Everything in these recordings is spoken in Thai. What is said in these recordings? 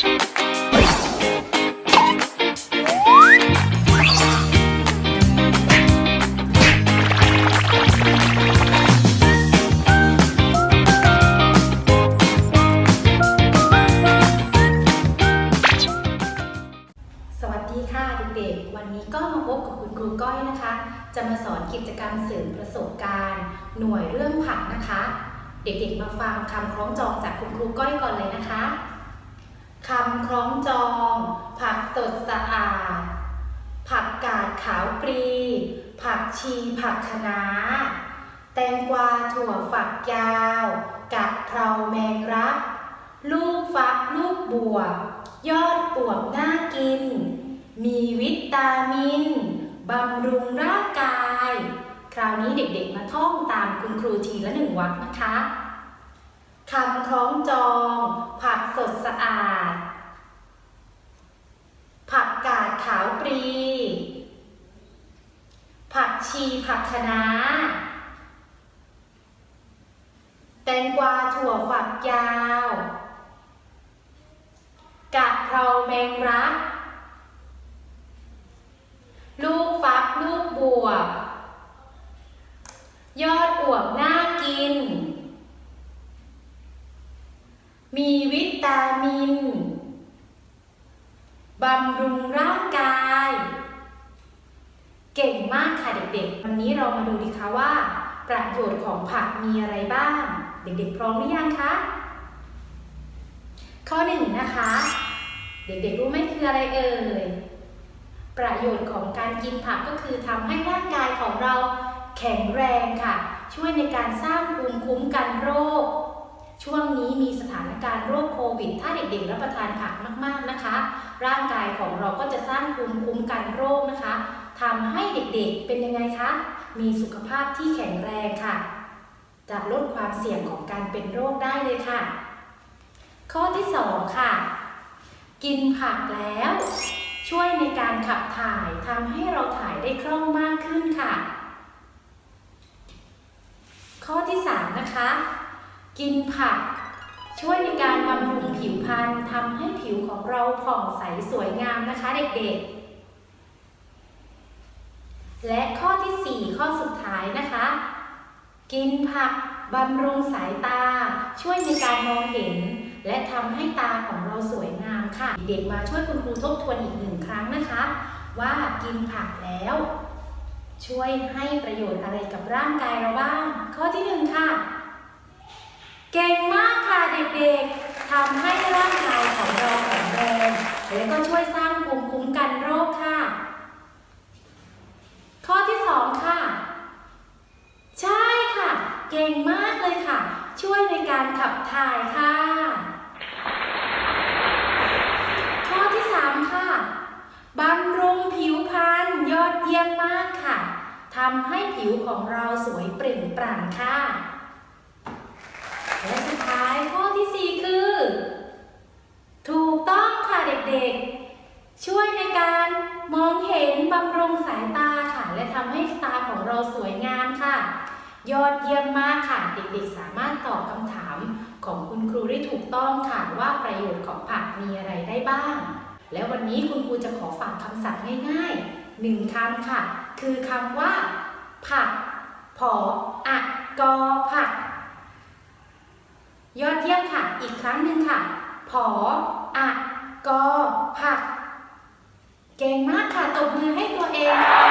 จะมาสอนกิจกรรมเสริมประสบการณ์ หน่วยเรื่องผักนะคะ เด็กๆมาฟังคำคล้องจองจากคุณครูก้อยก่อนเลยนะคะ คำคล้องจอง ผักสดสะอาด ผักกาดขาวปรี ผักชีผักคะน้า แตงกวาถั่วฝักยาวกะเพราแมงรัก ลูกฟักลูกบวบยอดปวบน่ากิน มีวิตามินบำรุงร่างกาย คราวนี้เด็กๆมาท่องตามคุณครูทีละหนึ่งวรรคนะคะ คำคล้องจอง ผักสดสะอาด ผักกาดขาวปรี ผักชีผักคะน้า แตงกวาถั่วฝักยาว กะเพราแมงรัก ลูกฟักลูกบวบ ยอดอวบน่ากิน มีวิตามิน บำรุงร่างกาย เก่งมากค่ะเด็กๆ วันนี้เรามาดูดีคะว่า ประโยชน์ของผักมีอะไรบ้าง เด็กๆ พร้อมหรือยังคะ ข้อหนึ่งนะคะ เด็กๆ รู้ไหมคืออะไรเอ่ย ประโยชน์ของการกินผักก็คือทำให้ร่างกายของเราแข็งแรงค่ะ ช่วยในการสร้างภูมิคุ้มกัน ช่วงนี้มีสถานการณ์โรคโควิด ถ้าเด็กๆรับประทานผักมากๆนะคะ ร่างกายของเราก็จะสร้างภูมิคุ้มกันโรคนะคะทำให้เด็กๆเป็นยังไงคะ มีสุขภาพที่แข็งแรงค่ะ จะลดความเสี่ยงของการเป็นโรคได้เลยค่ะ ข้อที่ 2 ค่ะ กินผักแล้ว ช่วยในการขับถ่ายทำให้เราถ่ายได้คล่องมากขึ้นค่ะ ข้อที่ 3 นะคะ กินผัก ช่วยในการบำรุงผิวพรรณทำให้ผิวของเราผ่องใสสวยงามนะคะเด็กๆ และข้อที่ 4 ข้อสุดท้ายนะคะ กินผักบำรุงสายตา ช่วยในการมองเห็น และทำให้ตาของเราสวยงามค่ะ เด็กมาช่วยคุณครูทบทวนอีกหนึ่งครั้งนะคะ ว่ากินผักแล้ว ช่วยให้ประโยชน์อะไรกับร่างกายเราบ้าง ข้อที่หนึ่งค่ะ เก่งมากค่ะเด็กๆทำให้ร่างกายของเราแข็งแรงและก็ช่วยสร้างภูมิคุ้มกันโรคค่ะ ข้อที่สองค่ะ ใช่ค่ะ เก่งมากเลยค่ะ ช่วยในการขับถ่ายค่ะ ข้อที่3ค่ะบำรุงผิวพรรณยอดเยี่ยมมากค่ะทำให้ผิวของเราสวยเปล่งปลั่งค่ะสุดท้ายข้อที่ 4 คือ ถูกต้องค่ะเด็กๆ ช่วยในการมองเห็นบำรุ งสายตาค่ะ และทำให้ตาของเราสวยงามค่ะ ยอดเยี่ยมมากค่ะ เด็กๆ สามารถตอบคำถามของคุณครูได้ถูกต้องค่ะว่าประโยชน์ของผักมีอะไรได้บ้าง แล้ววันนี้คุณครูจะขอฝากคำศัพท์ง่ายๆหนึ่งคำค่ะ คือคำว่า ผัก ผออะกอผัก ยอดเยี่ยมค่ะ อีกครั้งหนึ่งค่ะ ผออะกอผัก เก่งมากค่ะตบมือให้ตัวเองค่ะ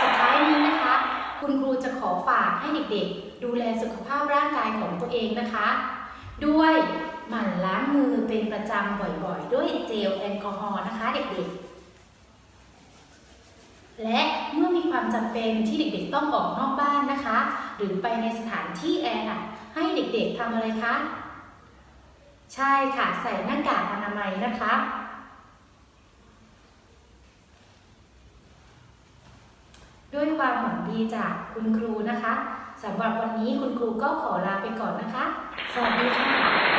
สุดท้ายนี้นะคะ คุณครูจะขอฝากให้เด็กๆ ดูแลสุขภาพร่างกายของตัวเองนะคะ ด้วยหมั่นล้างมือเป็นประจำบ่อยๆ ด้วยเจลแอลกอฮอล์นะคะ เด็กๆและเมื่อมีความจำเป็นที่เด็กๆต้องออกนอกบ้านนะคะ หรือไปในสถานที่แออัดให้เด็กๆทำอะไรคะ ใช่ค่ะ ใส่หน้ากากอนามัยนะคะ ด้วยความหวังดีจากคุณครูนะคะสำหรับวันนี้คุณครูก็ขอลาไปก่อนนะคะ สวัสดีค่ะ